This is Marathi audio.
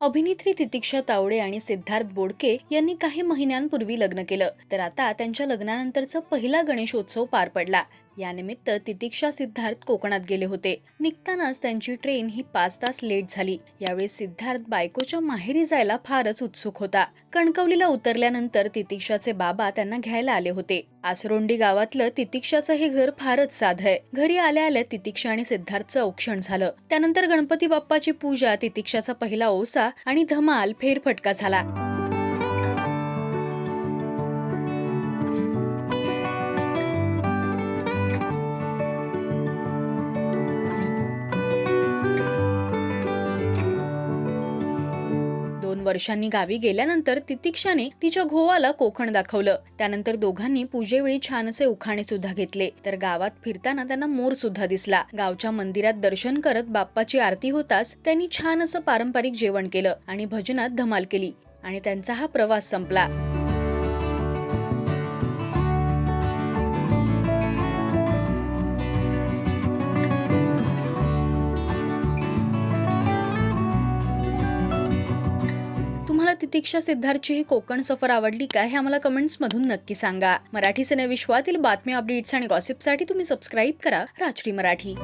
अभिनेत्री तितिक्षा तावडे आणि सिद्धार्थ बोडके यांनी काही महिन्यांपूर्वी लग्न केलं. तर आता त्यांच्या लग्नानंतरचा पहिला गणेशोत्सव पार पडला. यानिमित्त तितिक्षा सिद्धार्थ कोकणात गेले होते. निघतानाच त्यांची ट्रेन ही पाच तास लेट झाली. यावेळी सिद्धार्थ बायकोच्या माहेरी जायला फारच उत्सुक होता. कणकवलीला उतरल्यानंतर तितिक्षाचे बाबा त्यांना घ्यायला आले होते. आसरोंडी गावातलं तितिक्षाचं हे घर फारच साध आहे. घरी आल्या आल्या तितिक्षा आणि सिद्धार्थचं औक्षण झालं. त्यानंतर गणपती बाप्पाची पूजा तितिक्षाचा पहिला ओसा आणि धमाल फेरफटका झाला. वर्षांनी गावी गेल्यानंतर तितिक्षाने तिच्या घोवाला कोकण दाखवलं. त्यानंतर दोघांनी पूजेवेळी छान असे उखाणे सुद्धा घेतले. तर गावात फिरताना त्यांना मोर सुद्धा दिसला. गावच्या मंदिरात दर्शन करत बाप्पाची आरती होताच त्यांनी छान असं पारंपरिक जेवण केलं आणि भजनात धमाल केली आणि त्यांचा हा प्रवास संपला. तुम्हाला तितिक्षा सिद्धार्थची ही कोकण सफर आवडली का हे आम्हाला कमेंट्समधून नक्की सांगा. मराठी सिनेविश्वातील बातम्या अपडेट्स आणि गॉसिपसाठी तुम्ही सबस्क्राईब करा राजश्री मराठी.